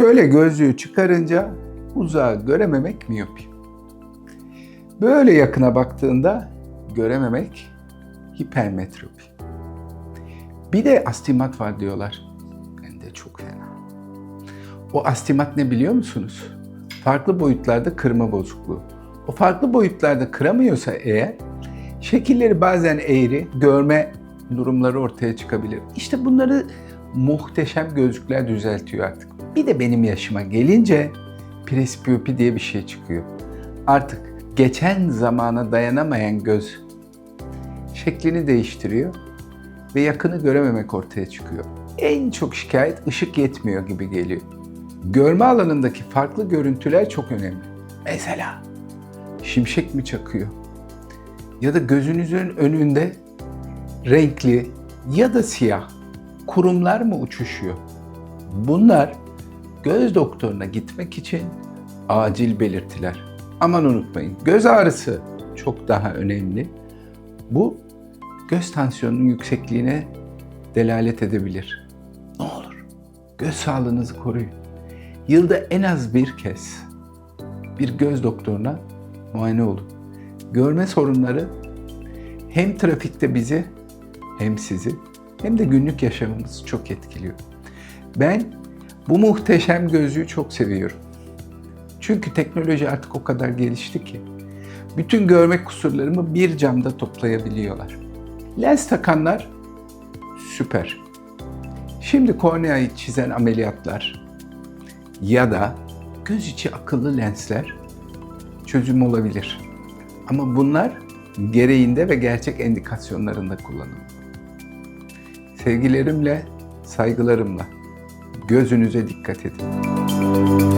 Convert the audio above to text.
Şöyle gözlüğü çıkarınca uzağı görememek miyopi. Böyle yakına baktığında görememek hipermetropi. Bir de astigmat var diyorlar. Hem de çok fena. O astigmat ne biliyor musunuz? Farklı boyutlarda kırma bozukluğu. O farklı boyutlarda kıramıyorsa eğer şekilleri bazen eğri, görme durumları ortaya çıkabilir. İşte bunları muhteşem gözlükler düzeltiyor artık. Bir de benim yaşıma gelince presbiyopi diye bir şey çıkıyor. Artık geçen zamana dayanamayan göz şeklini değiştiriyor ve yakını görememek ortaya çıkıyor. En çok şikayet ışık yetmiyor gibi geliyor. Görme alanındaki farklı görüntüler çok önemli. Mesela şimşek mi çakıyor? Ya da gözünüzün önünde renkli ya da siyah kurumlar mı uçuşuyor? Bunlar göz doktoruna gitmek için acil belirtiler. Aman unutmayın göz ağrısı çok daha önemli. Bu göz tansiyonunun yüksekliğine delalet edebilir. Ne olur göz sağlığınızı koruyun. Yılda en az bir kez bir göz doktoruna muayene olun. Görme sorunları hem trafikte bizi hem sizi hem de günlük yaşamımızı çok etkiliyor. Ben bu muhteşem gözlüğü çok seviyorum. Çünkü teknoloji artık o kadar gelişti ki bütün görme kusurlarımı bir camda toplayabiliyorlar. Lens takanlar süper. Şimdi korneayı çizen ameliyatlar ya da göz içi akıllı lensler çözüm olabilir. Ama bunlar gereğinde ve gerçek endikasyonlarında kullanılmalı. Sevgilerimle, saygılarımla gözünüze dikkat edin.